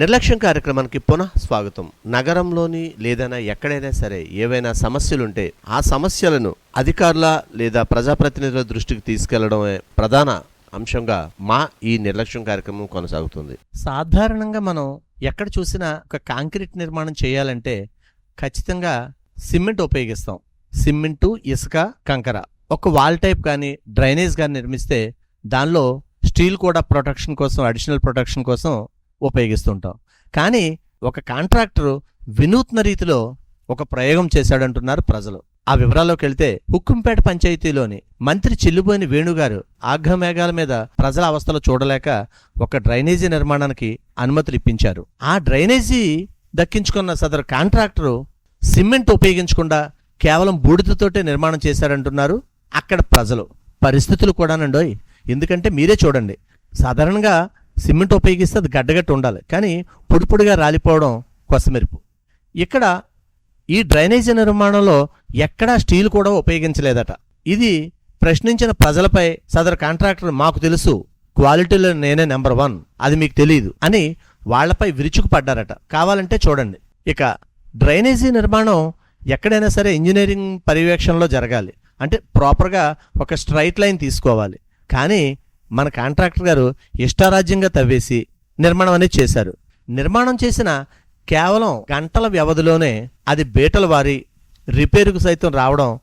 నిర్లక్ష్యం కార్యక్రమానికి పునః స్వాగతం. నగరంలోని లేదైనా ఎక్కడైనా సరే ఏవైనా సమస్యలుంటే ఆ సమస్యలను అధికారుల లేదా ప్రజాప్రతినిధుల దృష్టికి తీసుకెళ్ళడమే ప్రధాన అంశంగా మా ఈ నిర్లక్ష్యం కార్యక్రమం కొనసాగుతుంది. సాధారణంగా మనం ఎక్కడ చూసినా ఒక కాంక్రీట్ నిర్మాణం చేయాలంటే ఖచ్చితంగా సిమెంట్ ఉపయోగిస్తాం. సిమెంటు ఇసుక కంకర. ఒక వాల్ టైప్ కానీ డ్రైనేజ్ కానీ నిర్మిస్తే దానిలో స్టీల్ కూడా ప్రొటెక్షన్ కోసం అడిషనల్ ప్రొటెక్షన్ కోసం ఉపయోగిస్తుంటాం. కానీ ఒక కాంట్రాక్టర్ వినూత్న రీతిలో ఒక ప్రయోగం చేశాడంటున్నారు ప్రజలు. ఆ వివరాల్లోకి వెళ్తే హుక్కుంపేట పంచాయతీలోని మంత్రి చిల్లుబోయిన వేణుగారు ఆఘమేఘాల మీద ప్రజల అవస్థలు చూడలేక ఒక డ్రైనేజీ నిర్మాణానికి అనుమతులు ఇప్పించారు. ఆ డ్రైనేజీ దక్కించుకున్న సదరు కాంట్రాక్టరు సిమెంట్ ఉపయోగించకుండా కేవలం బూడిదతోటే నిర్మాణం చేశారంటున్నారు అక్కడ ప్రజలు. పరిస్థితులు కూడానండోయ్. ఎందుకంటే మీరే చూడండి. సాధారణంగా సిమెంట్ ఉపయోగిస్తే అది గడ్డగట్టి ఉండాలి. కానీ పొడి పొడిగా రాలిపోవడం కొసమెరుపు. ఇక్కడ ఈ డ్రైనేజీ నిర్మాణంలో ఎక్కడా స్టీల్ కూడా ఉపయోగించలేదట. ఇది ప్రశ్నించిన ప్రజలపై సదరు కాంట్రాక్టర్ మాకు తెలుసు క్వాలిటీలో నేనే నెంబర్ వన్ అది మీకు తెలియదు అని వాళ్ళపై విరుచుకుపడ్డారట. కావాలంటే చూడండి. ఇక డ్రైనేజీ నిర్మాణం ఎక్కడైనా సరే ఇంజనీరింగ్ పర్యవేక్షణలో జరగాలి. అంటే ప్రాపర్గా ఒక స్ట్రైట్ లైన్ తీసుకోవాలి. కానీ మన కాంట్రాక్టర్ గారు ఇష్టారాజ్యంగా తవ్వేసి నిర్మాణం అనేది చేశారు. నిర్మాణం చేసిన కేవలం గంటల వ్యవధిలోనే అది బీటలు వారి రిపేరుకు సైతం రావడం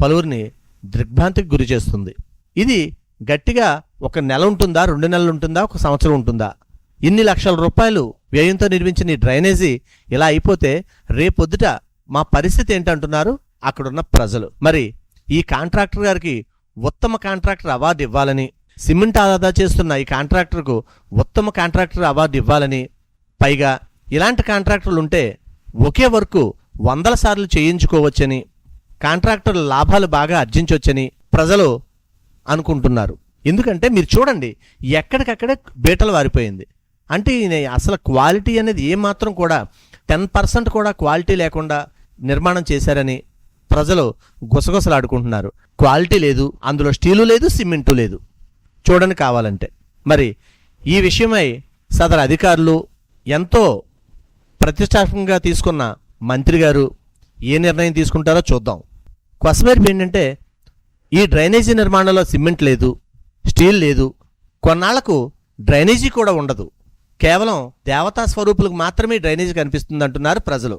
పలువురిని దిగ్భ్రాంతికి గురి చేస్తుంది. ఇది గట్టిగా ఒక నెల ఉంటుందా రెండు నెలలు ఉంటుందా ఒక సంవత్సరం ఉంటుందా? ఇన్ని లక్షల రూపాయలు వ్యయంతో నిర్మించిన ఈ డ్రైనేజీ ఇలా అయిపోతే రేపొద్దుట మా పరిస్థితి ఏంటంటున్నారు? అక్కడున్న ప్రజలు. మరి ఈ కాంట్రాక్టర్ గారికి ఉత్తమ కాంట్రాక్టర్ అవార్డు ఇవ్వాలని సిమెంట్ ఆదా చేస్తున్న ఈ కాంట్రాక్టర్కు ఉత్తమ కాంట్రాక్టర్ అవార్డు ఇవ్వాలని పైగా ఇలాంటి కాంట్రాక్టర్లు ఉంటే ఒకే వర్క్ వందల సార్లు చేయించుకోవచ్చని కాంట్రాక్టర్ల లాభాలు బాగా ఆర్జించవచ్చని ప్రజలు అనుకుంటున్నారు. ఎందుకంటే మీరు చూడండి ఎక్కడికక్కడే బీటలు వారిపోయింది. అంటే ఈయన అసలు క్వాలిటీ అనేది ఏమాత్రం కూడా టెన్ పర్సెంట్ కూడా క్వాలిటీ లేకుండా నిర్మాణం చేశారని ప్రజలు గుసగుసలాడుకుంటున్నారు. క్వాలిటీ లేదు అందులో స్టీలు లేదు సిమెంటు లేదు. చూడని కావాలంటే. మరి ఈ విషయమై సదరు అధికారులు ఎంతో ప్రతిష్టాత్మకంగా తీసుకున్న మంత్రి గారు ఏ నిర్ణయం తీసుకుంటారో చూద్దాం. కొసమేర్పు ఏంటంటే ఈ డ్రైనేజీ నిర్మాణంలో సిమెంట్ లేదు స్టీల్ లేదు కొన్నాళ్ళకు డ్రైనేజీ కూడా ఉండదు. కేవలం దేవతా స్వరూపులకు మాత్రమే డ్రైనేజీ కనిపిస్తుంది అంటున్నారు ప్రజలు.